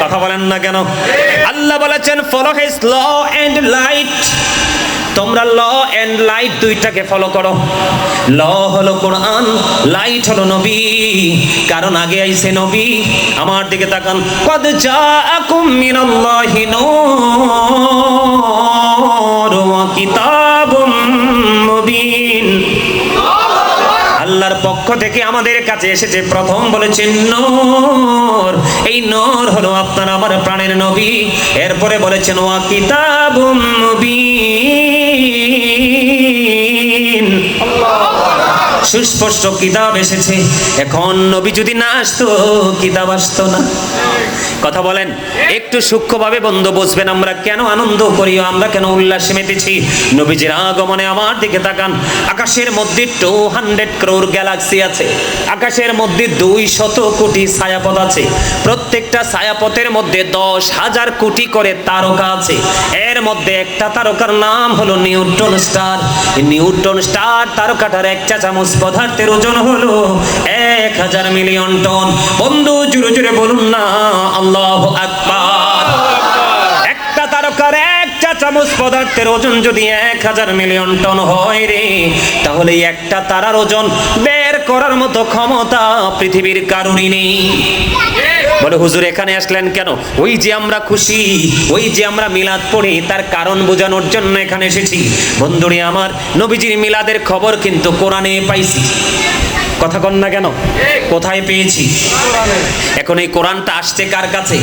কথা বলেন না কেন? আল্লাহ ফলো ল লাইট তোমরা ল লাইট দুইটাকে ফলো করো। ল হলো কোরআন লাইট হলো নবী। কারণ আগে আইছে নবী, আমার দিকে তাকান। কদ আল্লাহর পক্ষ থেকে আমাদের কাছে এসেছে প্রথম বলেছেন, নূর। এই নূর হলো আপনার, আমার প্রাণের নবী। এরপরে বলেছেন, ওয়া কিতাবুম মুবিন। সুস্পষ্ট কিতাব এসেছে। এখন নবী যদি না আসতো, কিতাব আসতো না। কথা বলেন, একটু সূক্ষ্মভাবে বন্ধু বুঝবেন আমরা কেন আনন্দ করি আমরা কেন উল্লাসে মেতেছি? নবীজির আগমনে আমার দিকে তাকান, আকাশের মধ্যে টু হান্ড্রেড ক্রোর গ্যালাক্সি আছে, আকাশের মধ্যে দুই শত কোটি ছায়াপথ আছে, প্রত্যেকটা ছায়াপথের মধ্যে দশ হাজার কোটি করে তারকা আছে, এর মধ্যে একটা তারকার নাম হলো নিউটন স্টার, এই নিউটন স্টার তারকাটার এক চা চামচ পদার্থের ওজন হলো এক হাজার মিলিয়ন টন। বন্ধু জুড়ে জুড়ে বলুন না আল্লাহ আকবার। একটা তারকার এক চা চামচ পদার্থের ওজন যদি এক হাজার মিলিয়ন টন হয় রে তাহলে একটা তারার ওজন বের করার মতো ক্ষমতা পৃথিবীর কারণই নেই। বলে হুজুর এখানে আসলেন কেন? ওই যে আমরা খুশি ওই যে আমরা মিলাদ পড়ি তার কারণ বোঝানোর জন্য এখানে এসেছি। বন্ধুরে আমার নবীজির মিলাদের খবর কিন্তু কোরআনে পাইছি। কথা কন না কেন? কোথায় পেয়েছি? এখন এই কোরআনটা আসছে কার কাছে?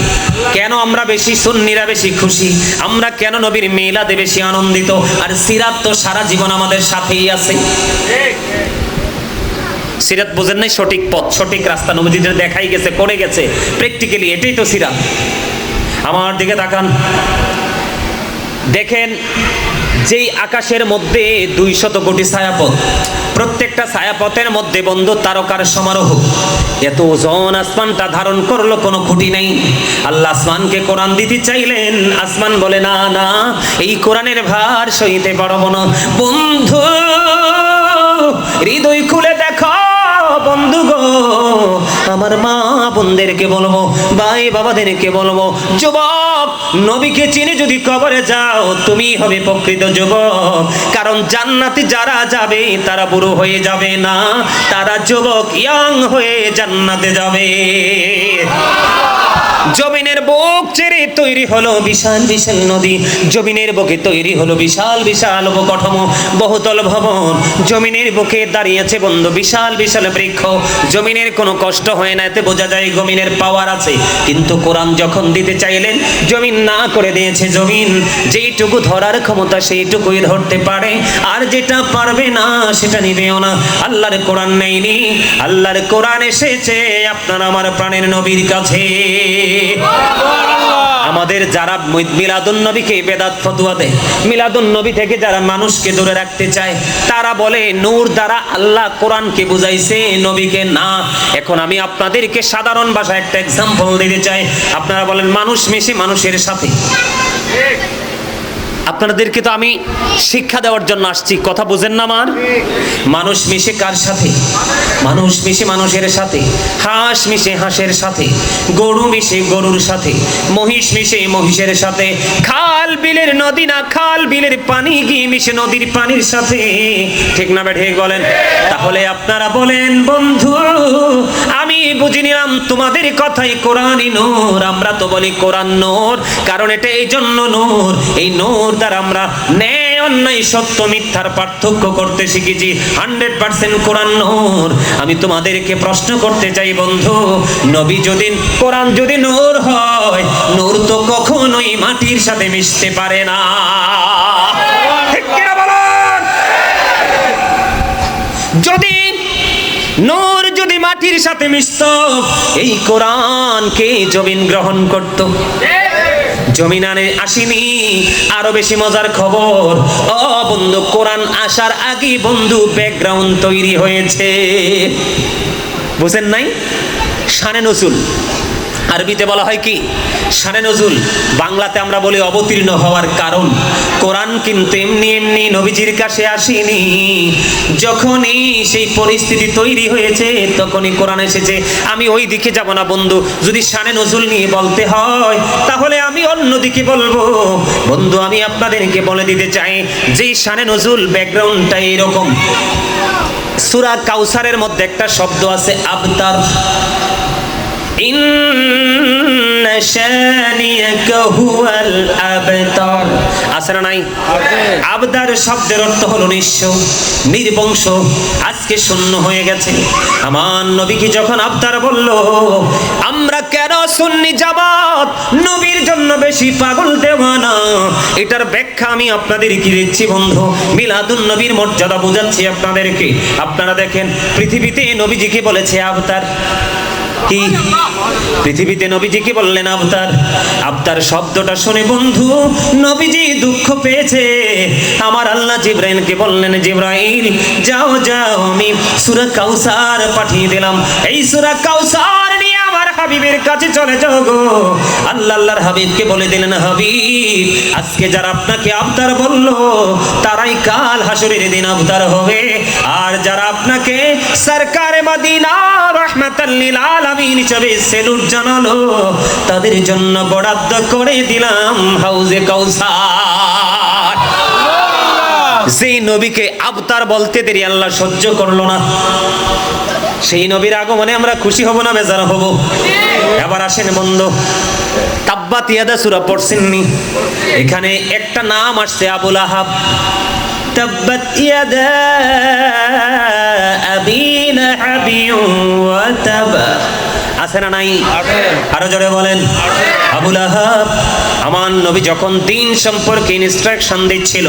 কেন আমরা বেশি সুন্নিরা বেশি খুশি? আমরা কেন নবীর মিলাদে বেশি আনন্দিত? আর সিরাত তো সারা জীবন আমাদের সাথেই আছে। সিরাত বোঝেন নাই সঠিক পথ, সঠিক রাস্তা নবীজিদের দেখাই গেছে করে গেছে। প্র্যাকটিক্যালি এটাই তো সিরাত। আমার দিকে তাকান। দেখেন যেই আকাশের মধ্যে দুই শত কোটি ছায়াপথ, প্রত্যেকটা ছায়াপথের মধ্যে বন্ধ তারকার সমারোহ। এত ওজন আসমানটা ধারণ করল, কোনো খুঁটি নাই। আল্লাহ আসমানকে কোরআন দিতে চাইলেন। আসমান বলে, না না, এই কোরআনের ভার সইতে বড় না। বন্ধু, হৃদয় খুলে বন্ধু গো, আমার মা বোনদেরকে বলব, ভাই বাবাদেরকে বলব, যুবক, নবীকে চিনে যদি কবরে যাও, তুমি হবে প্রকৃত যুবক। কারণ জান্নাতে যারা যাবে, তারা বুড়ো হয়ে যাবে না, তারা যুবক ইয়াং হয়ে জান্নাতে যাবে। জমিনের বুক চেরে তৈরি হলো বিশাল বিশাল নদী। জমিনের বুকে তৈরি হলো বিশাল বিশাল অবকাঠামো বহুতল ভবন। জমিনের বুকে দাঁড়িয়েছে বন্ধু বিশাল বিশাল বৃক্ষ। জমিনের কোনো কষ্ট হয় না, এতে বোঝা যায় জমিনের পাওয়ার আছে। কিন্তু কোরআন যখন দিতে চাইলেন, জমিন না করে দিয়েছে জমিন। যেইটুকু ধরার ক্ষমতা সেইটুকুই ধরতে পারে। আর যেটা পারবে না, সেটা নিবেও না। আল্লাহর কোরআন নেইনি আল্লাহর কোরআন এসেছে আপনার, আমার প্রাণের নবীর কাছে। আমাদের যারা মিলাদুল নবীকে বেদাত ফতুয়া দেয় মিলাদুল নবী থেকে যারা মানুষকে দূরে রাখতে চায়, তারা বলে, নূর দ্বারা আল্লাহ কোরআনকে বুঝাইছে, নবীকে না। এখন আমি আপনাদেরকে সাধারণ ভাষায় একটা এক্সাম্পল দিতে চাই। আপনারা বলেন, মানুষ মিশে মানুষের সাথে। আপনাদেরকে তো আমি শিক্ষা দেওয়ার জন্য আসছি। কথা বুঝেন না আমার? মানুষ মিশে কার সাথে? মানুষ মিশে মানুষের সাথে। হাঁস মিশে হাঁসের সাথে। গরু মিশে গরুর সাথে। মহিষ মিশে মহিষের সাথে। খাল বিলের নদী না খাল বিলের পানি গিয়ে মিশে নদীর পানির সাথে? ঠিক না বেঠে বলেন? তাহলে আপনারা বলেন, বন্ধু, আমি বুঝে নিলাম তোমাদের কথাই কোরআনই নূর। আমরা তো বলি কোরআন নূর, কারণ এটা এই জন্য নূর। এই নূর দ্বারা আমরা ন্যায় অন্যায় সত্য মিথ্যার পার্থক্য করতে শিখেছি। হান্ড্রেড পার্সেন্ট কোরআন নূর। আমি তোমাদেরকে প্রশ্ন করতে চাই, বন্ধু, নবী যদি, কোরআন যদি নূর হয়, নূর তো কখনোই মাটির সাথে মিশতে পারে না ঠিক কিনা বলুন? যদি নূর যদি মাটির সাথে মিশত। এই কোরআনকে জমিন গ্রহণ করত। জমিনানে আসিনি, আরও বেশি মজার খবর। ও বন্ধু, কোরআন আসার আগে বন্ধু ব্যাকগ্রাউন্ড তৈরি হয়েছে। বুঝেন নাই? শানে নসুল আরবিতে বলা হয় কি? শানে নজুল। বাংলাতে আমরা বলি অবতীর্ণ হওয়ার কারণ। কোরআন কিন্তু এমনি এমনি নবীজির কাছে আসেনি। যখনই সেই পরিস্থিতি তৈরি হয়েছে, তখনই কোরআন এসেছে। আমি ওই দিকে যাব না বন্ধু। যদি শানে নজুল নিয়ে বলতে হয়, তাহলে আমি অন্য দিকে বলব। বন্ধু, আমি আপনাদেরকে বলে দিতে চাই, যে শানে নজুল ব্যাকগ্রাউন্ডটা এরকম। সুরা কাউসারের মধ্যে একটা শব্দ আছে, আবতার। না নাই? আবদার শব্দের অর্থ হলো নিঃস্ব নির্বংশ। আজকে শূন্য হয়ে গেছে। আমার নবীকে যখন আবদার বলল আমরা কেন সুন্নি জামাত? নবীর জন্য বেশি পাগল দেওয়ানা এটার ব্যাখ্যা আমি আপনাদেরকে দিচ্ছি বন্ধু? মিলাদুন নবীর মর্যাদা বোঝাচ্ছি আপনাদেরকে। আপনারা দেখেন পৃথিবীতে নবীজিকে বলেছে আবতার কি পৃথিবীতে নবীজি কি বললেন, আবতার আবতার শব্দটা শুনে বন্ধু, নবীজি দুঃখ পেয়েছে। আমার আল্লাহ জিব্রাইলকে বললেন, জিব্রাইল, যাও যাও, আমি সূরা কাউসার পাঠিয়ে দিলাম। এই সূরা কাউসার নিয়ে হাবিবের কাছে চলে যাও গো। আল্লাহ আল্লাহর হাবিবকে বলে দিলেন, হাবিব, আজকে যারা আপনাকে আবতার বলল, তারাই কাল হাসরের দিন আবতার হবে। আর যারা আপনাকে সরকারে মদিনা আলামিন হিসেবে সেলুট জানালো, তাদের জন্য বরাদ্দ করে দিলাম হাউজে কাউসার। সেই নবীকে আবতার বলতে দেরি আল্লাহ সহ্য করল না। সেই নবীর আগমনে আমরা খুশি হব না বেজার হব? এবার আসেন বন্ধ তাব্বা তিয়াদা সুরা পড়ছেননি এখানে একটা নাম আসছে আবুল আহাব। তাব্বাত ইয়াদা আবি লাহাবি ওয়া তাবা। আছে না নাই? আরও জোরে বলেন। আমার নবী যখন দিন সম্পর্কে ইনস্ট্রাকশন দিচ্ছিল,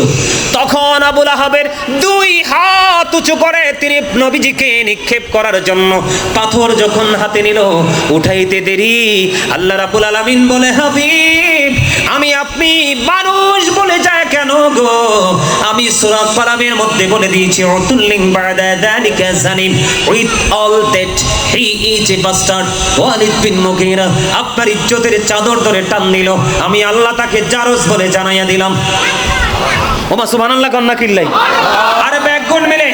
তখন আবুল আহাবের দুই হাত উঁচু করে তিনি নবীজিকে নিক্ষেপ করার জন্য পাথর যখন হাতে নিল, উঠাইতে দেরি। আল্লাহ রাবুল আলামিন বলে, হাবিব, আমি আপনি মানুষ বলে যায় কেন গো? আমি সূরা কালামের মধ্যে বলে দিয়েছি, উতুল্লিং বাদা যালিকা জানিম with all that he is a bastard, Walid bin Mughira. আপনার ইজ্জতের চাদর ধরে টান দিল আমি আল্লাহ তাকে জারজ বলে জানাইয়া দিলাম। ওমা সুবহানাল্লাহ কন্না কিল্লাই। আরে ব্যাকগুণ মিলে।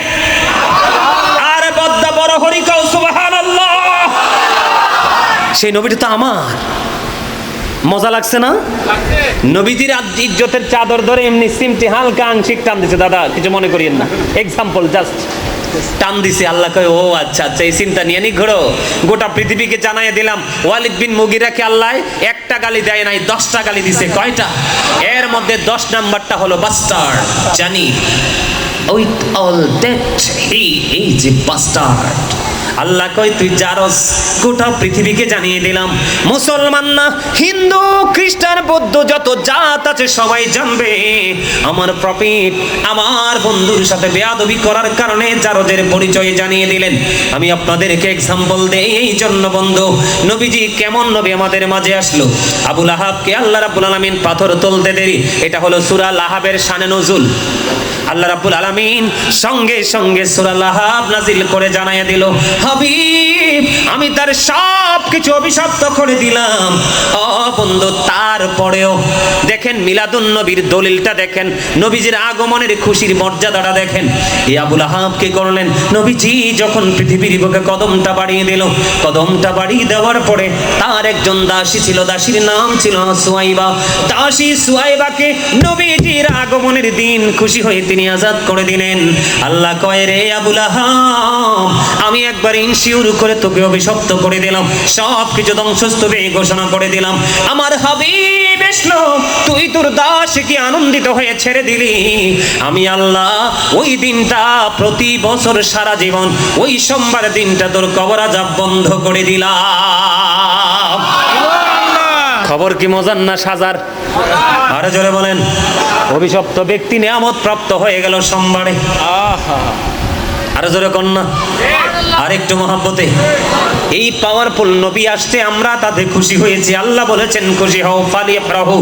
আরে বদ্দা বড় হরি কাউ সুবহানাল্লাহ। সেই নবীটা তো আমার। মজা লাগছে না? নবীজির ইজ্জতের চাদর ধরে এমনি সিমটি হালকা আংশিক টান দিছে। দাদা, কিছু মনে করিয়েন না। এক্সাম্পল জাস্ট টান দিছে, আল্লাহ কয়, ও আচ্ছা আচ্ছা এই চিন্তা নিয়ে ঘোরো গোটা পৃথিবীকে জানাইয়া দিলাম, ওয়ালিদ বিন মুগিরাকে আল্লাহ একটা গালি দেয় নাই, দশটা গালি দিছে, কয়টা? এর মধ্যে দশ নাম্বারটা হলো বাস্টার জানি। With all that he is a bastard Allah কয়, তুই জারস গোটা পৃথিবীকে জানিয়ে দিলাম। মুসলমান না, হিন্দু, খ্রিস্টান, বৌদ্ধ, যত জাত আছে সবাই জানবে। আমার প্রফিট আমার বন্ধুর সাথে বেয়াদবি করার কারণে জারজের পরিচয় জানিয়ে দিলেন। আমি আপনাদেরকে এক্সাম্পল দেই, এই জন্য বন্ধু, নবীজি কেমন নবী আমাদের মাঝে আসলো? আবুল আহাবকে আল্লাহ রাব্বুল আলামিন পাথর তুলতে দেরি। এটা হলো সূরা লাহাবের শানে নজুল। আল্লাহ রাব্বুল আলামিন সঙ্গে সঙ্গে সূরা লাহাব নাজিল করে জানাইয়া দিল, হাবিব, আমি তার সব কিছু অভিশপ্ত করে দিলাম। বন্ধু, তারপরেও দেখেন মিলাদুন নবীর দলিলটা দেখেন, নবীজির আগমনের খুশির মর্যাদাটা দেখেন। এই আবুল আহাব কি করলেন? নবীজি যখন পৃথিবীর বুকে কদমটা বাড়িয়ে দিল, কদমটা বাড়িয়ে দেওয়ার পরে তার একজন দাসী ছিল, দাসীর নাম ছিল সুয়াইবা। দাসী সুয়াইবাকে নবীজির আগমনের দিন খুশি হয়ে তিনি আজাদ করে দিলেন। আল্লাহ কয়, রে আবুল আহাব, আমি একবার ইনসিউর করে তোকে অভিশপ্ত করে দিলাম। সব কিছু ধ্বংসস্তূপে ঘোষণা করে দিলাম। আমার হাবিব এসলো, তুই তোর দাস কি আনন্দিত হয়ে ছেড়ে দিলি। আমি আল্লাহ, ওই দিনটা প্রতি বছর সারা জীবন, ওই সোমবার দিনটা তোর কবর বন্ধ করে দিলাম। খবর কি মজার না সাজার? আরে জোরে বলেন। অভিশপ্ত ব্যক্তি নিয়ামত প্রাপ্ত হয়ে গেল সোমবারে। আরও জোরে কন্যা আরেকটু মহাব্বতে। এই পাওয়ারফুল নবী আসতে আমরা তাতে খুশি হয়েছি। আল্লাহ বলেছেন, খুশি হও ফালি প্রভু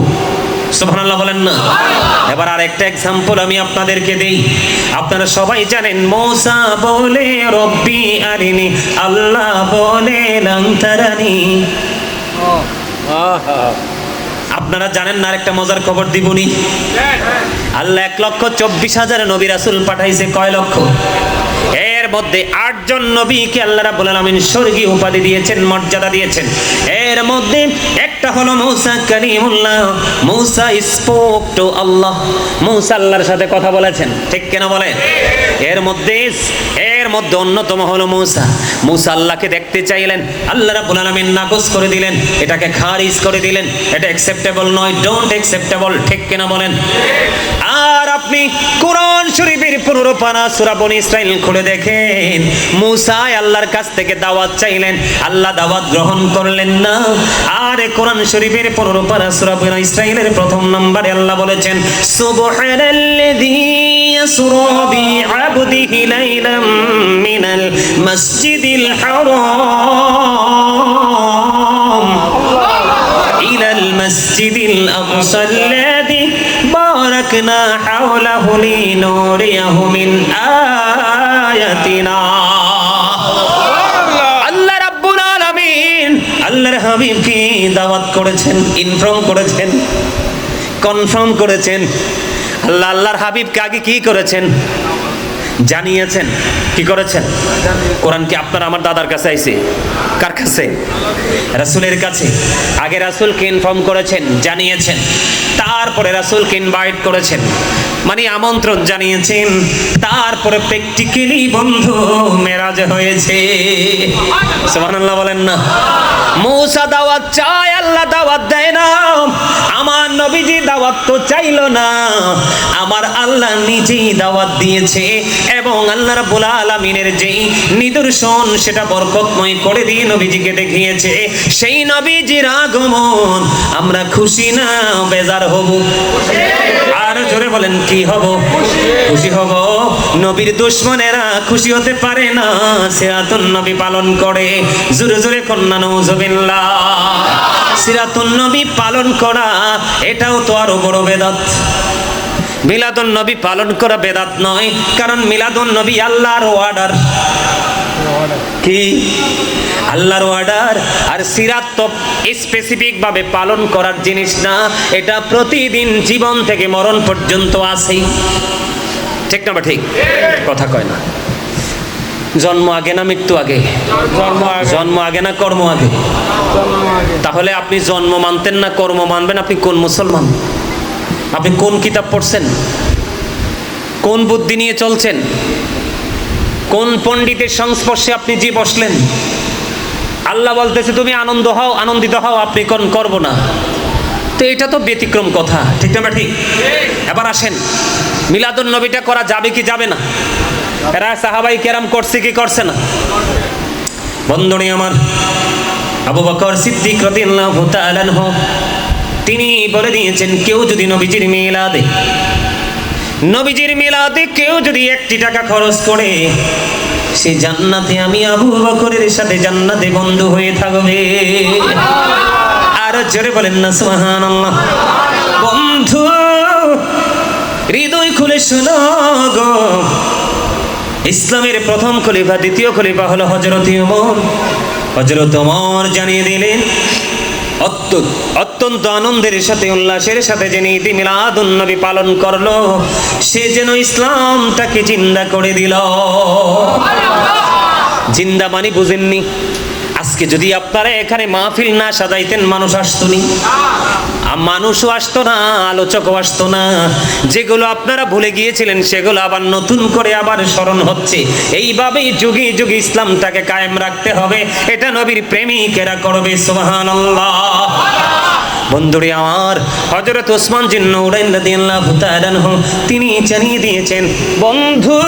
সুবহানাল্লাহ বলেন না। এবার এক্সাম্পল আমি আপনাদেরকে আপনারা সবাই জানেন বলে আল্লাহ বলে আপনারা জানেন না একটা মজার খবর দিবনি আল্লাহ এক লক্ষ চব্বিশ হাজার নবী রাসুল পাঠাইছে। কয় লক্ষ? মধ্যে আটজন নবীকে আল্লাহ রাব্বুল আলামিন স্বর্গীয় উপাধি দিয়েছেন মর্যাদা দিয়েছেন। এর মধ্যে একটা হলো মৌসা কালিমুল্লাহ মৌসা স্পোক টু আল্লাহ। মৌসা আল্লাহর সাথে কথা বলেছেন। ঠিক কেন বলেন এর মধ্যে এর মধ্যে অন্যতম হলো মৌসা। মৌসা আল্লাহকে দেখতে চাইলেন। আল্লাহ রাব্বুল আলামিন নাকচ করে দিলেন। এটাকে খারিজ করে দিলেন। এটা অ্যাকসেপ্টেবল নয় ডোন্ট অ্যাকসেপ্টেবল ঠিক কেনা বলেন? আর আপনি কোরআন শরীফের পনেরো পানা সূরা বনি ইসরাইল খুলে দেখেন। মুসা আল্লাহর কাছ থেকে দাওয়াত চাইলেন। আল্লাহ দাওয়াত গ্রহণ করলেন না। আর এ কোরআন শরীফের পনেরো পারা সুরা বন ইসরাইলের প্রথম নম্বরে আল্লাহ বলেছেন, সুবহানাল্লাযী ইয়াসরা বিআবদিহি লাইলাম মিনাল মাসজিদিল হারাম। ইলাল মাসজিদিল বারাকনা হাওলাহু লিনুরিয়াহু মিন আয়াতিনা। হাবিবকে দাওয়াত করেছেন? ইনফর্ম করেছেন? কনফার্ম করেছেন? আল্লাহ, আল্লাহর হাবিবকে আগে কি করেছেন? জানিয়েছেন। কি করেছেন? কোরআন কি আপনার আমার দাদার কাছে আইছে? কার কাছে? রাসূলের কাছে। আগে রাসূলকে ইনফর্ম করেছেন, জানিয়েছেন। তারপরে রাসূলকে ইনভাইট করেছেন। মানে আমন্ত্রণ জানিয়েছেন। তারপরে প্র্যাকটিক্যালি বন্ধু মেরাজ হয়েছে। সুবহানাল্লাহ বলেন না। মূসা দাওয়াত চায় আল্লাহ দাওয়াত দেয় না। আমার নবীজি দাওয়াত তো চাইলো না। আমার আল্লাহ নিজেই দাওয়াত দিয়েছে এবং আল্লাহ রাব্বুল আলামিনের যেই নিদর্শন সেটা বরকতময় করে দিয়ে নবীজিকে দেখিয়েছে। সেই নবীজির আগমন আমরা খুশি না, বেজার হব। আর জোরে বলেন, কি হব? খুশি হব। নবীর দুশ্মনেরা খুশি হতে পারে না, সিরাতুন নবী পালন করে। জোরে জোরে কন্যা সিরাতুন নবী পালন করা, এটাও তো আরও বড় বেদাত। মিলাদুন নবী পালন করা বেদাত নয়, কারণ মিলাদুন নবী আল্লাহর অর্ডার কি? আল্লাহর অর্ডার আর সিরাত তো স্পেসিফিক ভাবে পালন করার জিনিস না, এটা প্রতিদিন জীবন থেকে মরণ পর্যন্ত আছেই। ঠিক না বা ঠিক? কথা কয় না। জন্ম আগে না মৃত্যু আগে? জন্ম আগে। জন্ম আগে না কর্ম আগে? তাহলে আপনি জন্ম মানতেন না কর্ম মানবেন? আপনি কোন মুসলমান? আপনি কোন কিতাব পড়ছেন? কোন বুদ্ধি নিয়ে চলছেন? কোন পণ্ডিতের সংস্পর্শে আপনি যে বসলেন? আল্লাহ বলতেছে তুমি আনন্দ হও আনন্দিত হও আপনি কোন করব না। তো এটা তো ব্যতিক্রম কথা। ঠিক না ঠিক? এবার আসেন। মিলাদুন নবীটা করা যাবে কি যাবে না? এরা সাহাবাই কেরাম করছে কি করছে না? বন্ধনী আমার, আবু বকর সিদ্দিক রাদিয়াল্লাহু তাআলা তিনি বলে দিয়েছেন, কেউ যদি নবীজির মিলাদে নবীজির মিলাদে কেউ যদি একটি টাকা খরচ করে, সে জান্নাতে আমি আবু বকরের সাথে জান্নাতে বন্ধু হয়ে থাকবে। আর জোরে বলেন না, সুবহানাল্লাহ। বন্ধু, হৃদয় খুলে শোনো গো। ইসলামের প্রথম খলিফা, দ্বিতীয় খলিফা হলো হজরত ওমর। হজরত ওমর জানিয়ে দিলেন, অত্য- অত্যন্ত আনন্দের সাথে, উল্লাসের সাথে যে নীতি মিলাদুন নবী পালন করল, সে যেন ইসলামটাকে জিন্দা করে দিল। জিন্দা মানে বুঝেননি। আজকে যদি আপনারা এখানে মাহফিল না সাজাইতেন, মানুষ আসতো নি। আর মানুষও আসতো না, আলোচকও আসতো না। যেগুলো আপনারা ভুলে গিয়েছিলেন, সেগুলো আবার নতুন করে আবার স্মরণ হচ্ছে। এইভাবেই যুগে যুগে ইসলামটাকে কায়েম রাখতে হবে। এটা নবীর প্রেমিকেরা করবে, সুবহানাল্লাহ। বন্ধুরে আমার হজরত ওসমান জিন্ন রাদিয়াল্লাহু তাআলা তিনি জানিয়ে দিয়েছেন, বন্ধু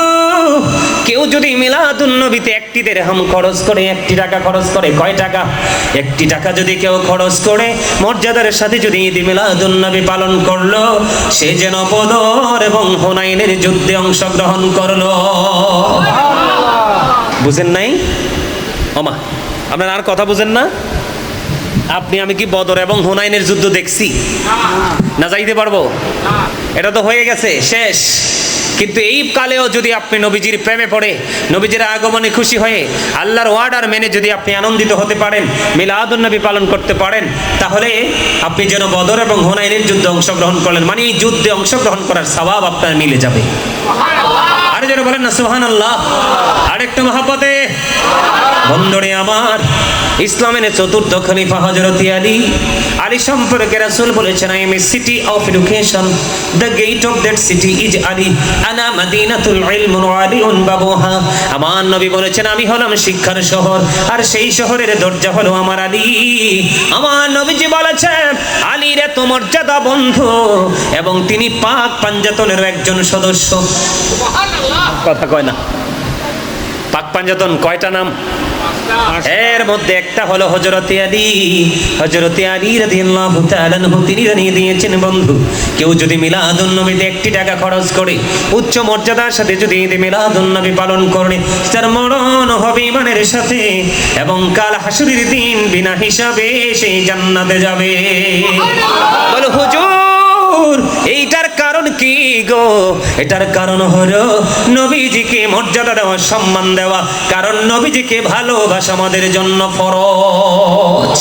কেউ যদি মিলাদুন নবীতে একটি দেরহাম খরচ করে, একটি টাকা খরচ করে, কয় টাকা? একটি টাকা যদি কেউ খরচ করে, মর্যাদার সাথে যদি ঈদ মিলাদুন নবী পালন করল, সে যেন বদর এবং হুনাইনের যুদ্ধে অংশগ্রহণ করল। বুঝেন নাই? ওমা, আপনারা আর কথা বুঝেন না? আপনি, আমি কি বদর এবং হুনাইনের যুদ্ধ দেখছি? না যাইতে পারব? এটা তো হয়ে গেছে, শেষ। কিন্তু এই কালেও যদি আপনি নবীজির প্রেমে পড়ে নবীজির আগমনে খুশি হয়ে আল্লাহর ওয়ার্ডার মেনে যদি আপনি আনন্দিত হতে পারেন মিলাদুন নবী পালন করতে পারেন তাহলে আপনি যেন বদর এবং হুনাইনের যুদ্ধে অংশগ্রহণ করলেন। মানে এই যুদ্ধে অংশগ্রহণ করার স্বভাব আপনার মিলে যাবে। আরে যেন বলেন না সুহান আল্লাহ আরেকটা মহাপতে বন্ধুরে আমার ইসলামের চতুর্থ খলিফা হজরত আলী। আলী সম্পর্কে রাসূল বলেছেন I am a city of education the gate of that city is Ali আনা মাদিনাতুল ইলম ওয়া আলিউন বাবুহা। আমার নবী বলেছেন আমি হলাম শিক্ষার শহর আর সেই শহরের দরজা হলো আমার আলী। আমার নবীজি বলেছেন আলীর এত মর্যাদা বন্ধু এবং তিনি পাক পাঞ্জাতনের একজন সদস্য। কথা কয় না। পাক পাঞ্জাতন কয়টা নাম? এর মধ্যে একটা হলো হজরতে আলী। হজরতে আলী রাদিয়াল্লাহু তাআলা আনহু, তিনি জানিয়ে দিয়েছেন, বন্ধু, কেউ যদি মিলাদুন নবীতে একটি টাকা খরচ করে, উচ্চ মর্যাদার সাথে যদি ঈদে মিলাদুন নবী পালন করে, তার মরণ হবে ইমানের সাথে এবং কাল হাসুরের দিন বিনা হিসাবে সেই জান্নাতে যাবে। বলো, হুজুর, এইটার কারণ কি গো? এটার কারণ হলো নবীজিকে মর্যাদা দেওয়া, সম্মান দেওয়া। কারণ নবীজিকে ভালোবাসা আমাদের জন্য ফরজ।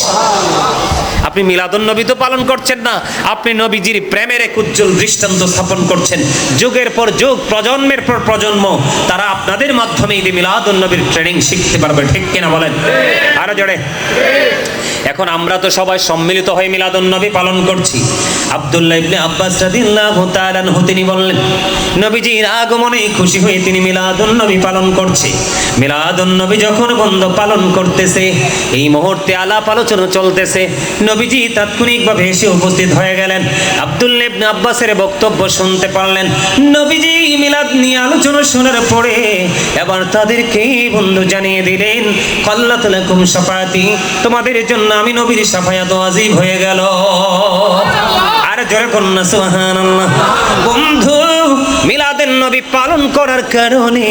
আপনি মিলাদুন নবী তো পালন করছেন না। আপনি নবীজির প্রেমের এক উজ্জ্বল দৃষ্টান্ত স্থাপন করছেন। যুগের পর যুগ, প্রজন্মের পর প্রজন্ম, তারা আপনাদের মাধ্যমে ঈদে মিলাদুন নবীর ট্রেনিং শিখতে পারবে। ঠিক কিনা বলেন? আরও জোরে। এখন আমরা তো সবাই সম্মিলিত হয়ে মিলাদুন নবী পালন করছি। আব্দুল্লাহ ইবনে আব্বাস রাদিয়াল্লাহু তাআলা আনহু তিনি বললেন, নবীজির আগমনে খুশি হয়ে তিনি মিলাদুন নবী পালন করছে। মিলাদুন নবী যখন বন্ধ পালন করতেছে, এই মুহূর্তে আলাপ আলোচনা চলতেছে। নবীজি তাৎক্ষণিকভাবে এসে উপস্থিত হয়ে গেলেন। আব্দুল্লাহ ইবনে আব্বাসের বক্তব্য শুনতে পারলেন। নবীজি মিলাদ নিয়ে আলোচনা শোনার পরে এবার তাদেরকে বন্ধু জানিয়ে দিলেন, কল্লাত লাকুম শাফাতি তোমাদের জন্য আমি নবীর শাফায়াত ওয়াজিব হয়ে গেল। আর জোরে কন্যা সুবহানাল্লাহ। বন্ধু নবী পালন করার কারণে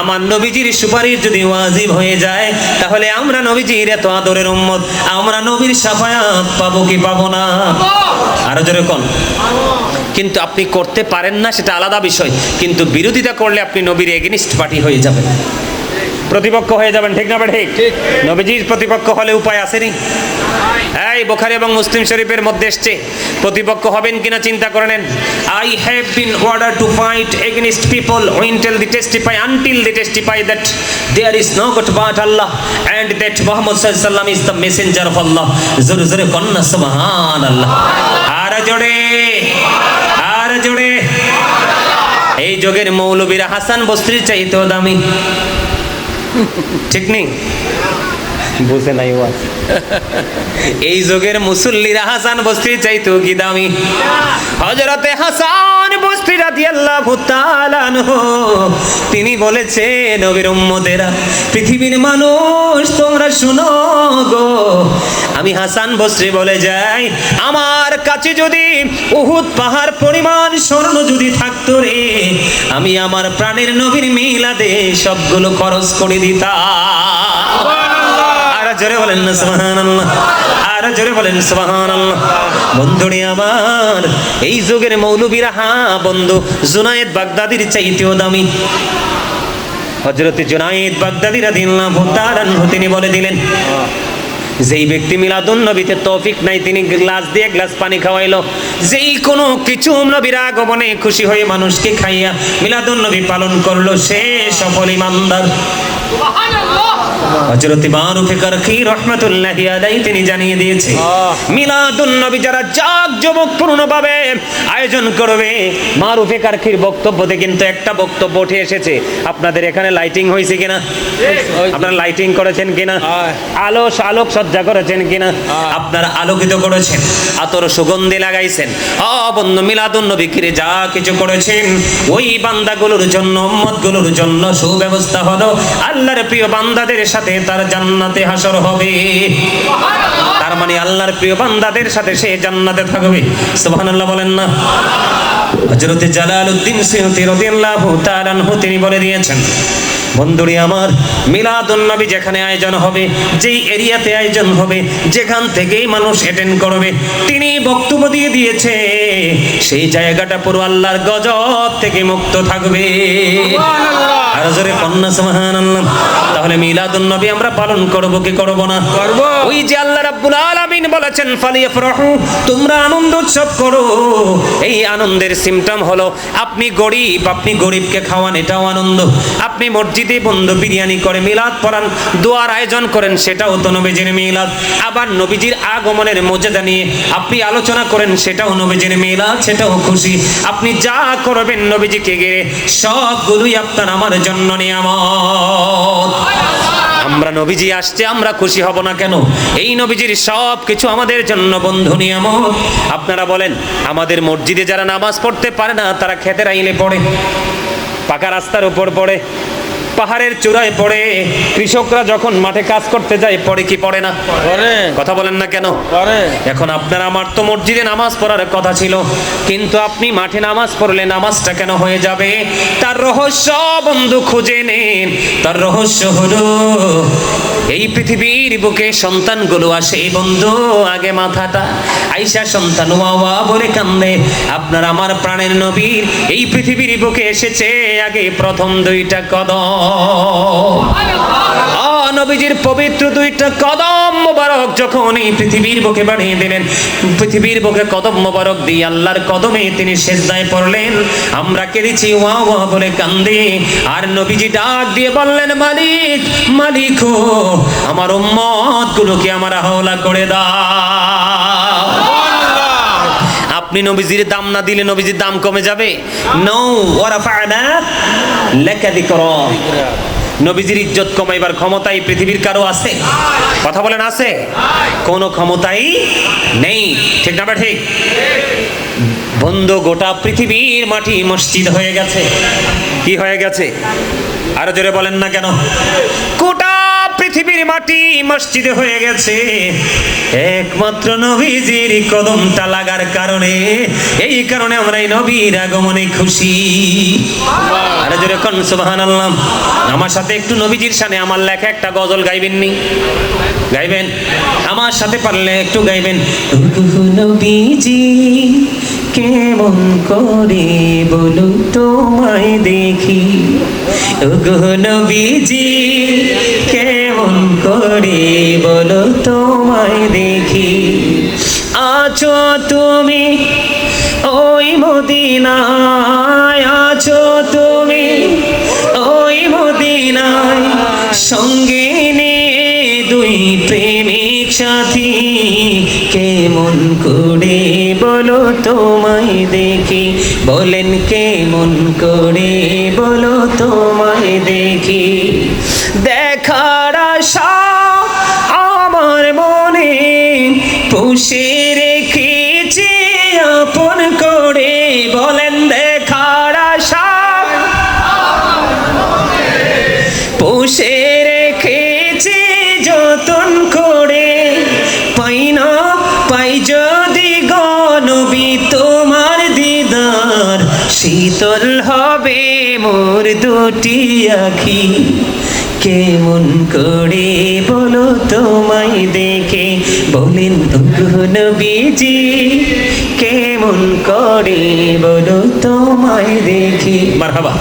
আমার নবীজির সুপারিশ যদি ওয়াজিব হয়ে যায়, তাহলে আমরা নবীজির এত আদরের উম্মত, আমরা নবীর সাফায়াত পাবো কি পাবো না? আর জোরে কোন? কিন্তু আপনি করতে পারেন না, সেটা আলাদা বিষয়। কিন্তু বিরোধিতা করলে আপনি নবীর এগেনিস্ট পার্টি হয়ে যাবেন। প্রতিপক্ষ হয়ে যাবেন ঠিক না বা ঠিক। নবীজির প্রতিপক্ষ হলে উপায় আসেনি। এই বোখারি এবং মুসলিম শরীফের মধ্যে এসছে। প্রতিপক্ষ হবেন কিনা চিন্তা করে নেন। I have been order to fight against people until the testify until the testify that there is no god but Allah and that Mohammad সাল্লাম is the messenger of Allah জোরে জোরে কন্যা সুবহান আল্লাহ আর জোরে আর জোরে। এই যুগের মৌলবীরা হাসান বস্ত্রীর চাইতেও দামি। ঠিক নেই বুঝে নাই ওয়াজ। এই যুগের মুসল্লিরা হাসান বস্তির চাইতো কি দামি? হজরতে হাসান বস্তি রাদিয়াল্লাহু তাআলা তিনি বলেছে, নবীর উম্মতেরা, পৃথিবীর মানুষ, তোমরা শুনো গো। আমি হাসান বস্রি বলে যাই, আমার কাছে যদি উহুদ পাহাড় পরিমাণ স্বর্ণ যদি থাকতো রে, আমি আমার প্রাণের নবীর মিলাদে সবগুলো খরচ করে দিতাম। জোরে বলেন না আর জোরে বলেন, সুবহানাল্লাহ। বন্ধুরে আমার, এই যুগের মৌলবীরা হ্যাঁ বন্ধু, জুনায়েদ বাগদাদির চাইতেও দামি। হযরত জুনায়েদ বাগদাদি রাদিয়াল্লাহু তাআলা তিনি বলে দিলেন যেই ব্যক্তি মিলাদুন নবীতে তৌফিক নাই তিনি গ্লাস দিয়ে গ্লাস পানি খাওয়াইলো। যেই কোনো কিছু নবীর আগমনে খুশি হয়ে মানুষকে খাইয়া মিলাদুন নবী পালন করল সে সফল ইমানদার। হযরত মারুফে কারখি রহমাতুল্লাহি আলাইহি তিনি জানিয়ে দিয়েছে মিলাদুন নবী যারা জাঁকজমকপূর্ণভাবে আয়োজন করবে মারুফে বক্তব্যতে কিন্তু একটা বক্তব্য উঠে এসেছে। আপনাদের এখানে লাইটিং হয়েছে কিনা? আপনারা লাইটিং করেছেন কিনা? হয়। আলো আলোক সজ্জা করেছেন কিনা? হয়। আপনারা আলোকিত করেছেন আতর সুগন্ধি লাগাইছেন। অ বন্ধু মিলাদুন নবী যা কিছু করেছেন ওই বান্দাগুলোর জন্য উম্মতগুলোর জন্য সুব্যবস্থা হলো আল্লাহর প্রিয় বান্দাদের সাথে তার জান্নাতে হাসর হবে। তার মানে আল্লাহর প্রিয় বান্দাদের সাথে সে জান্নাতে থাকবে। সুবহানাল্লাহ বলেন না। হযরতে জালালউদ্দিন সিয়ুতি রাদিয়াল্লাহু তাআলা তিনি বলে দিয়েছেন বন্ধুরি আমার মিলাদুন্নবী যেখানে আয়োজন হবে যেই এরিয়াতে আয়োজন হবে যেখান থেকেই মানুষ অ্যাটেন্ড করবে তিনি বক্তব্য দিয়ে দিয়েছে সেই জায়গাটা পুরো আল্লাহর গজব থেকে মুক্ত থাকবে। আর জোরে কন্যা সমাহান আল্লাহ তাহলে মিলাদুন নবী আমরা পালন করব কি করব না? করব। ওই যে আল্লাহ রাব্বুল আলামিন বলেছেন ফালিয়াফরাহু তোমরা আনন্দ উৎসব করো। এই আনন্দের সিমটম হলো আপনি গরিব আপনি গরিবকে খাওয়ান এটাও আনন্দ। আপনি মসজিদে বন্ধ বিরিয়ানি করে মিলাদ পড়ান দোয়ার আয়োজন করেন সেটাও তো নবীজির মিলাদ। আবার নবীজির আগমনের মর্যাদা নিয়ে আপনি আলোচনা করেন সেটাও নবীজির মিলাদ সেটাও খুশি। আপনি যা করবেন নবীজিকে গিয়ে সবগুলোই আপনার আমার জন্য নিয়ামত। আমরা নবীজি আসছে, আমরা খুশি হব না কেন? এই নবীজির সব কিছু আমাদের জন্য বন্ধু নিয়ম আপনারা বলেন, আমাদের মসজিদে যারা নামাজ পড়তে পারে না, তারা খেতে আইলে পড়ে, পাকা রাস্তার উপর পড়ে। পাহাড়ের চূড়ায় পড়ে। কৃষকরা যখন মাঠে কাজ করতে যায় পড়ে কি পড়ে না? কথা বলেন না কেন? এখন আপনার আমার তো মসজিদে নামাজ পড়ার কথা ছিল। কিন্তু আপনি মাঠে নামাজ পড়লে নামাজটা কেন হয়ে যাবে? তার রহস্য বন্ধু খুঁজে নেন। তার রহস্য হলো এই পৃথিবীর বুকে সন্তানগুলো আসে। বন্ধু আগে মাথাটা আইসা সন্তান ওয়া বলে কান্দে। আপনার আমার প্রাণের নবীর এই পৃথিবীর বুকে এসেছে আগে প্রথম দুইটা কদম। নবীজির পবিত্র দুইটা কদম মোবারক যখন এই পৃথিবীর বুকে বাড়িয়ে দিলেন, পৃথিবীর বুকে কদম মোবারক দিয়ে আল্লাহর কদমে তিনি সেজদায় পড়লেন। আমরা কেঁদেছি ওয়া ওয়া বলে কান্দে, আর নবীজি ডাক দিয়ে বললেন, মালিক মালিক ও আমার উম্মত গুলোকে আমার হাওলা করে দাও। আপনি নবীজির দাম না দিলে নবীজির দাম কমে যাবে? নৌ লেখা দিকরা নবীজির ইজ্জত কমাইবার পৃথিবীর কারও আছে? কথা বলেন, আছে? কোনো ক্ষমতাই নেই। ঠিক না ঠিক বন্ধ গোটা পৃথিবীর মাটি মসজিদ হয়ে গেছে। কি হয়ে গেছে? আরও জোরে বলেন না কেন? গোটা পৃথিবীর মাটি মসজিদ হয়ে গেছে। একমাত্র নবীজির কদমটা লাগার কারণে এই কারণে আমরা এই নবীর আগমনে খুশি। আরে জোরে কোন সুবহানাল্লাহ। আমার সাথে একটু নবীজির সামনে আমার লেখা একটা গজল গাইবেন নি? গাইবেন? আমার সাথে পারলে একটু গাইবেন। ওগো নবীজি কেমন করে বলো তোমায় দেখি। ওগো নবীজি করে বলো তোমায় দেখি। আছো তুমি ওই মদিনায়, আছো তুমি ওই মদিনায়। সঙ্গে নিয়ে দুই প্রেমিক সাথী কেমন করে বলো তোমায় দেখি? বলেন কেমন করে বলো তোমায় দেখি দেখার আশা আমার মনে। পুষে রেখেছি আপন করে। বলেন দেখার আশা পুষে রেখেছি যতন করে। পাই না, পাই যদি গনবি তোমার দিদার। শীতল হবে মোর দুটি আখি। কেমন করে বলো তোমায় দেখে? বলেন নবীজি কেমন করে বলো তোমায় দেখে? মারহাবা।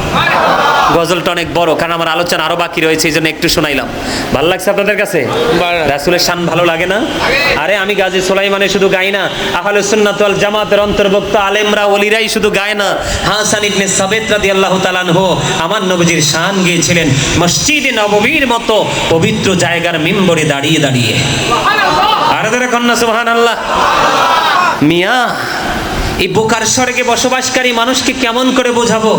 গজলটা অনেক বড় কারণ আমার আলোচনা আরও বাকি রয়েছে এই জন্য একটু শোনাইলাম। ভালো লাগছে আপনাদের কাছে। রাসুলের শান ভালো লাগে না? আরে আমি গাজী সোলাইমানে শুধু গাই না আহলে সুন্নাত ওয়াল জামাতের অন্তর্ভুক্ত আলেমরা ওলিরাই শুধু গায় না। হাসান ইবনে সাবেত রাদিয়াল্লাহু তাআলা আনহু আমার নবীজির শান গেয়েছিলেন মসজিদে নববীর মতো পবিত্র জায়গার মিম্বরে দাঁড়িয়ে দাঁড়িয়ে। আরে ধরে কন্যা সুবহানাল্লাহ। মিয়া এই বোকার স্বর্গে বসবাসকারী মানুষকে কেমন করে বোঝাবো?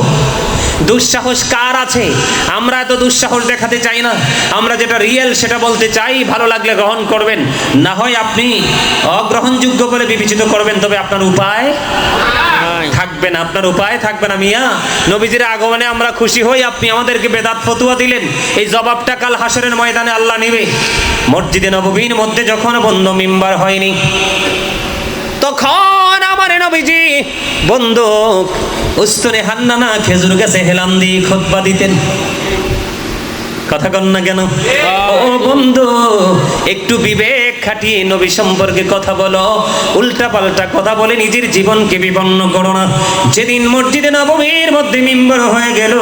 দুঃসাহস কার আছে? আমরা এত দুঃসাহস দেখাতে চাই না। আমরা যেটা রিয়েল সেটা বলতে চাই ভালো লাগলে গ্রহণ করবেন। না হয় আপনি অগ্রহণযোগ্য বলে বিবেচিত করবেন তবে আপনার উপায়। থাকবে না। আপনার উপায় থাকবে না মিয়া। নবীজির আগমনে আমরা খুশি হই আপনি আমাদেরকে বেদাত ফতুয়া দিলেন। এই জবাবটা কাল হাসরের ময়দানে আল্লাহ নেবে। মসজিদে নববীর মধ্যে যখন বন্ধ মিম্বার হয়নি তখন আমার নবীজি বন্দুক উস্তনে হান্নানা খেজুর গাছে হেলাম দিয়ে খোদবা দিতেন। কথা কন না কেন? ও বন্ধু একটু বিবেক খাটিয়ে নবী সম্পর্কে কথা বলো। উল্টা পাল্টা কথা বলে নিজের জীবনকে বিপন্ন করো না। যেদিন মসজিদে নবমীর মধ্যে মিম্বর হয়ে গেল,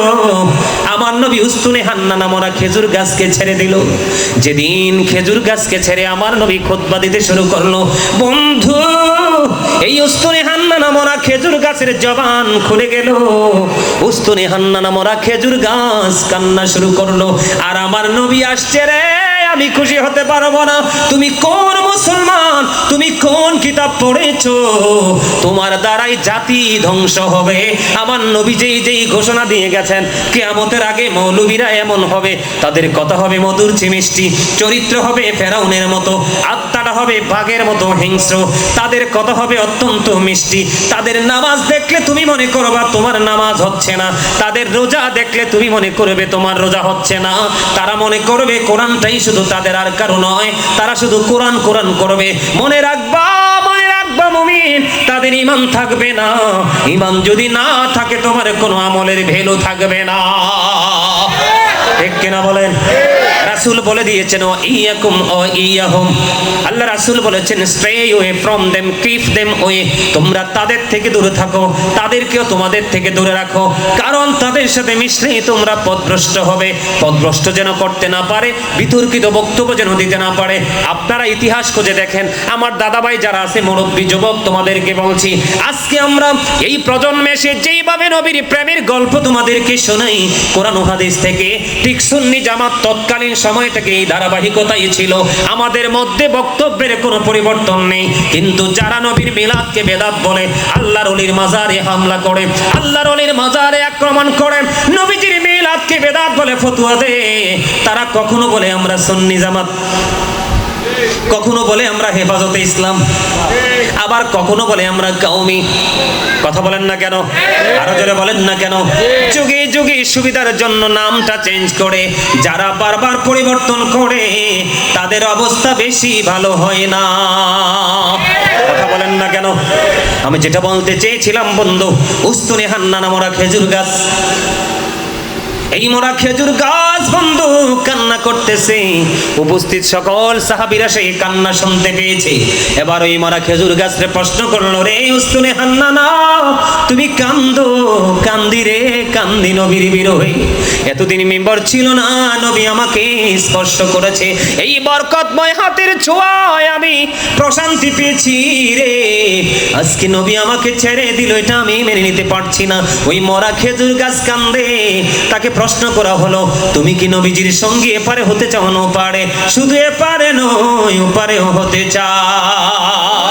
আমার নবী উস্তুনে হান্না নামরা খেজুর গাছকে ছেড়ে দিল। যেদিন খেজুর গাছকে ছেড়ে আমার নবী খোদবা দিতে শুরু করল, বন্ধু, এই উস্তুনে হান্না নামরা খেজুর গাছের জবান খুলে গেল। উস্তুনে হান্না নামরা খেজুর গাছ কান্না শুরু করল, আর আমার নবী আসছে রে। আমি খুশি হতে পারব না। তুমি কোন মুসলমান? তুমি কোন কিতাব পড়েছো? তোমার দ্বারাই জাতি ধ্বংস হবে। আমার নবী যেই যেই ঘোষণা দিয়ে গেছেন, কেয়ামতের আগে মৌলবীরা এমন হবে। তাদের কথা হবে মধুর মিষ্টি চরিত্র হবে ফেরাউনের মতো, আত্মাটা হবে বাঘের মতো হিংস্র। তাদের কথা হবে অত্যন্ত মিষ্টি। তাদের নামাজ দেখলে তুমি মনে করবা, তোমার নামাজ হচ্ছে না। তাদের রোজা দেখলে তুমি মনে করবে, তোমার রোজা হচ্ছে না। তারা মনে করবে, কোরআনটাই শুধু তাদের আর কারও নয়, তারা শুধু কোরআন কোরআন করবে। মনে রাখবা তাদের ইমান থাকবে না। ইমান যদি না থাকে, তোমার কোনো আমলের থাকবে না। ঠিক কিনা বলেন? রাসূল বলে দিয়েছেন, ও ইয়াকুম, ও ইয়াহুম। আল্লাহ রাসূল বলেছেন away from them them away তোমরা তাদের থেকে দূরে থাকো, তাদেরকেও তোমাদের থেকে দূরে রাখো। কারণ তাদের সাথে মিশলে তোমরা পথভ্রষ্ট হবে। পথভ্রষ্ট যেন করতে না পারে, বিতর্কিত বক্তব্য যেন দিতে না পারে। আপনারা ইতিহাস খুঁজে দেখেন। আমার দাদাভাই যারা আছে, মুরব্বী যুবক, তোমাদেরকে বলছি, আজকে আমরা এই প্রজন্মে এসে যেইভাবে নবীর প্রেমের গল্প তোমাদেরকে শোনাই, কোরআন হাদিস থেকে, ঠিক সুন্নি জামাত তৎকালীন সময় থেকে এই ধারাবাহিকতাই ছিল। আমাদের মধ্যে বক্তব্যের কোনো পরিবর্তন নেই। কিন্তু যারা নবীর মিলাদকে বেদাত বলে, আল্লাহর অলির মাজারে হামলা করে, আল্লাহর অলির মাজারে আক্রমণ করে নবীজির মিলাদকে বেদাত বলে ফতুয়া দেয় তারা কখনো বলে আমরা সুন্নি জামাত। কখনো বলে আমরা হেফাজতে ইসলাম। আবার কখনো বলে আমরা কাউমি কথা বলেন না কেন? আরও জোরে বলেন না কেন? যুগে যুগে সুবিধার জন্য নামটা চেঞ্জ করে। যারা বারবার পরিবর্তন করে, তাদের অবস্থা বেশি ভালো হয় না। বলেন না কেন? আমি যেটা বলতে চেয়েছিলাম বন্ধু উস্তুনে হান্না নামরা খেজুর গাছ। এই মোরা খেজুর গাছ বন্ধু কান্না করতেছে। উপস্থিত সকল সাহাবীরা সেই কান্না শুনতে পেয়েছে। এবার ওই মোরা খেজুর গাছরে প্রশ্ন করল, রে উস্তুনে হান্না না, তুমি কান্দো, কান্দি রে, কান্দি নবীর বিরোহী। এতদিন মেম্বার ছিল না, নবী আমাকে স্পর্শ করেছে। এই বরকতময় হাতের ছোঁয়ায় আমি প্রশান্তি পেয়েছি রে। আজকে নবী আমাকে ছেড়ে দিল, এটা আমি মেনে নিতে পারছি না। ওই মরা খেজুর গাছ কান্দে, তাকে প্রশ্ন করা হলো তুমি কি নবীজির সঙ্গে এপারে হতে চাও? না ওপারে শুধু এপারে নয় ওপারেও হতে চাও।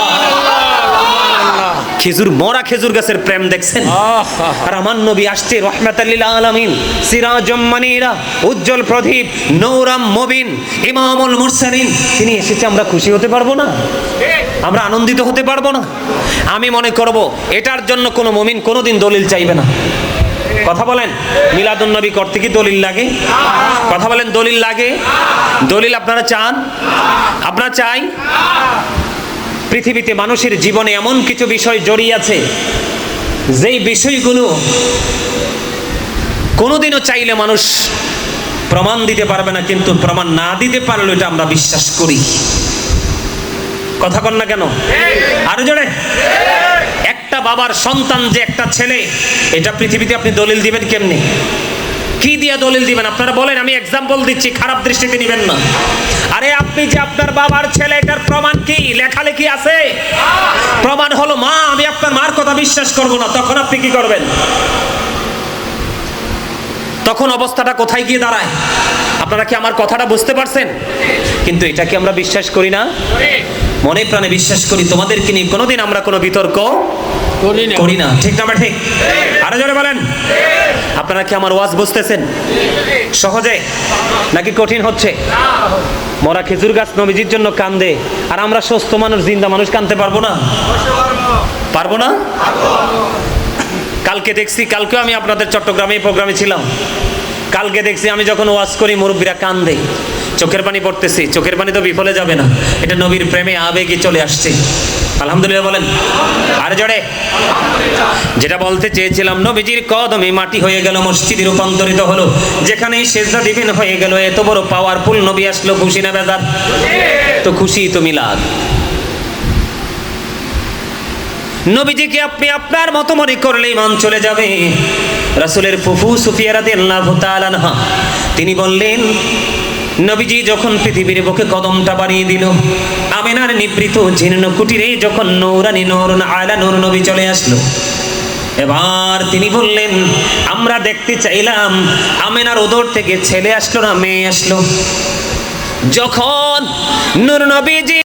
খেজুর মরা খেজুর গাছের প্রেম দেখছেন? আর আমার নবী আসছে রহমাতাল্লিল আলামিন সিরাজম মানিরা উজ্জ্বল প্রদীপ নৌরাম মবিন ইমামুল মুরসালিন। তিনি এসেছে আমরা খুশি হতে পারব না? আমরা আনন্দিত হতে পারব না? আমি মনে করব এটার জন্য কোনো মমিন কোনোদিন দলিল চাইবে না। কথা বলেন। মিলাদুন নবী করতে কি দলিল লাগে? কথা বলেন, দলিল লাগে? দলিল আপনারা চান? আপনারা চাই? পৃথিবীতে মানুষের জীবনে এমন কিছু বিষয় জড়িয়ে আছে, যেই বিষয়গুলো কোনোদিনও চাইলে মানুষ প্রমাণ দিতে পারবে না, কিন্তু প্রমাণ না দিতে পারলে এটা আমরা বিশ্বাস করি। কথা কন না কেন? আরও জোরে। একটা বাবার সন্তান যে একটা ছেলে, এটা পৃথিবীতে আপনি দলিল দিবেন কেমনি? কি দিয়ে দলিল দিবেন? আপনারা বলেন, আমি এক্সাম্পল দিচ্ছি, খারাপ দৃষ্টিতে নেবেন না। আরে আপনি যে আপনার বাবার ছেলে, এটার প্রমাণ কি? লেখালেখি আছে? প্রমাণ হলো, মা, আমি আপনার মার কথা বিশ্বাস করব না। তখন আপনি কি করবেন? তখন অবস্থাটা কোথায় গিয়ে দাঁড়ায়? আপনারা কি আমার কথাটা বুঝতে পারছেন? কিন্তু এটা কি আমরা বিশ্বাস করি না? মনে প্রাণে বিশ্বাস করি তোমাদেরকে নিয়ে কোনোদিন আমরা কোনো বিতর্ক করি না। ঠিক না ঠিক। আরও জোরে বলেন। আপনারা কি আমার ওয়াজ বুঝতেছেন? সহজে? নাকি কঠিন হচ্ছে? মরা খেজুর গাছ নবীজির জন্য কান্দে আর আমরা সুস্থ মানুষ জিন্দা মানুষ কানতে পারব না? পারব না? কালকে দেখছি কালকেও আমি আপনাদের চট্টগ্রামে প্রোগ্রামে ছিলাম। কালকে দেখছি আমি যখন ওয়াজ করি মুরব্বীরা কান্দে। চোখের পানি পড়তেছি, চোখের পানি তো বিফলে যাবে না। এটা নবীর প্রেমে আবেগে চলে আসছে। আলহামদুলিল্লাহ বলেন। আর জড়ে যেটা বলতে চেয়েছিলাম, নবীজির কদমে মাটি হয়ে গেল, মসজিদে রূপান্তরিত হলো। যেখানেই সেজদা দিবেন হয়ে গেল, এত বড় পাওয়ারফুল নবী আসলো, খুশি না বেজার? তো খুশি তো মিলাদ। নবীজিকে আপনি আপনার মতো মনে করলে ইমান চলে যাবে। রাসূলের ফুফু সুফিয়া রাদিয়াল্লাহু তাআলা আনহা, তিনি বললেন নবীজি যখন পৃথিবীর বুকে কদমটা বাড়িয়ে দিল, আমেনার নিবৃত জীর্ণ কুটিরে যখন নৌরানি নূর আয়লা নূর নবী চলে আসলো, এবার তিনি বললেন, আমরা দেখতে চাইলাম, আমেনার ওদর থেকে ছেলে আসলো না মেয়ে আসলো? যখন নূর নবীজি